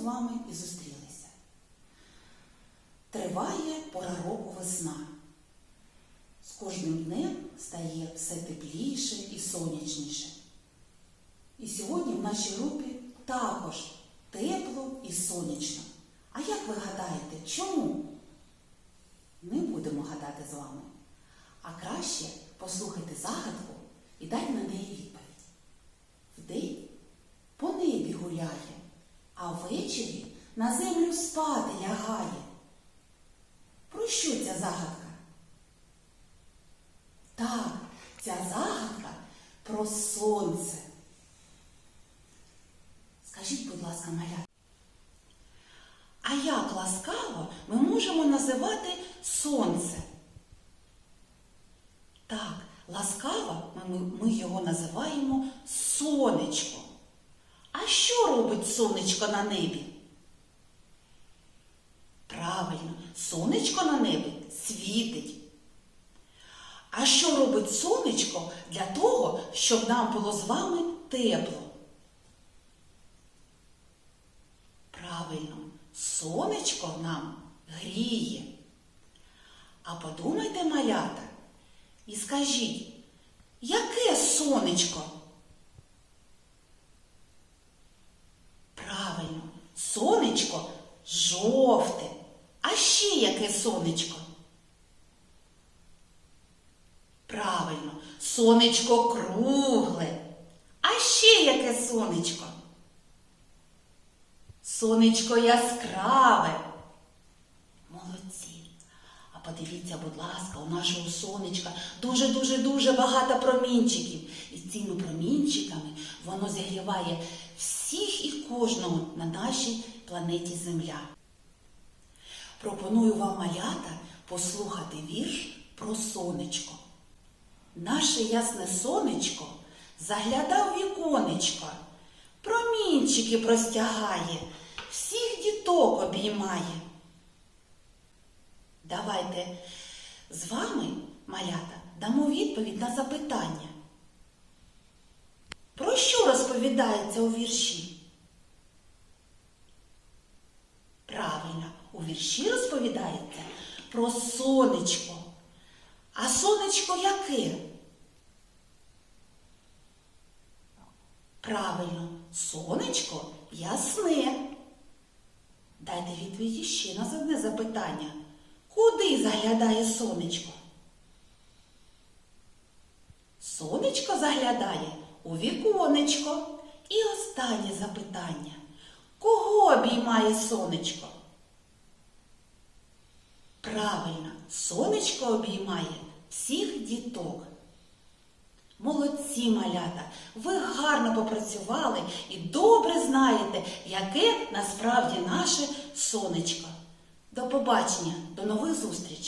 вами і зустрілися. Триває пора року весна. З кожним днем стає все тепліше і сонячніше. І сьогодні в нашій групі також тепло і сонячно. А як ви гадаєте, чому? Не будемо гадати з вами. А краще послухайте загадку і дайте на неї відповідь. Вдень по небі гуляє, ввечері на землю спати лягає. Про що ця загадка? Так, ця загадка про сонце. Скажіть, будь ласка, маля, а як ласкаво ми можемо називати сонце? Так, ласкаво ми, ми його називаємо сонечко. Сонечко на небі? Правильно, сонечко на небі світить. А що робить сонечко для того, щоб нам було з вами тепло? Правильно, сонечко нам гріє. А подумайте, малята, і скажіть, яке сонечко? Правильно, сонечко жовте. А ще яке сонечко? Правильно, сонечко кругле. А ще яке сонечко? Сонечко яскраве. Молодці. А подивіться, будь ласка, у нашого сонечка дуже-дуже-дуже багато промінчиків. І цими промінчиками воно зігріває всіх і кожного на нашій планеті Земля. Пропоную вам малята послухати вірш про сонечко. Наше ясне сонечко заглядав віконечко, промінчики простягає, всіх діток обіймає. Давайте з вами, малята, дамо відповідь на запитання. Про що розповідається у вірші? Правильно, у вірші розповідається про сонечко. А сонечко яке? Правильно, сонечко ясне. Дайте відповідь ще на одне запитання. Куди заглядає сонечко? Сонечко заглядає у віконечко. І останнє запитання. Кого обіймає сонечко? Правильно, сонечко обіймає всіх діток. Молодці малята, ви гарно попрацювали і добре знаєте, яке насправді наше сонечко. До побачення, до нових зустрічей!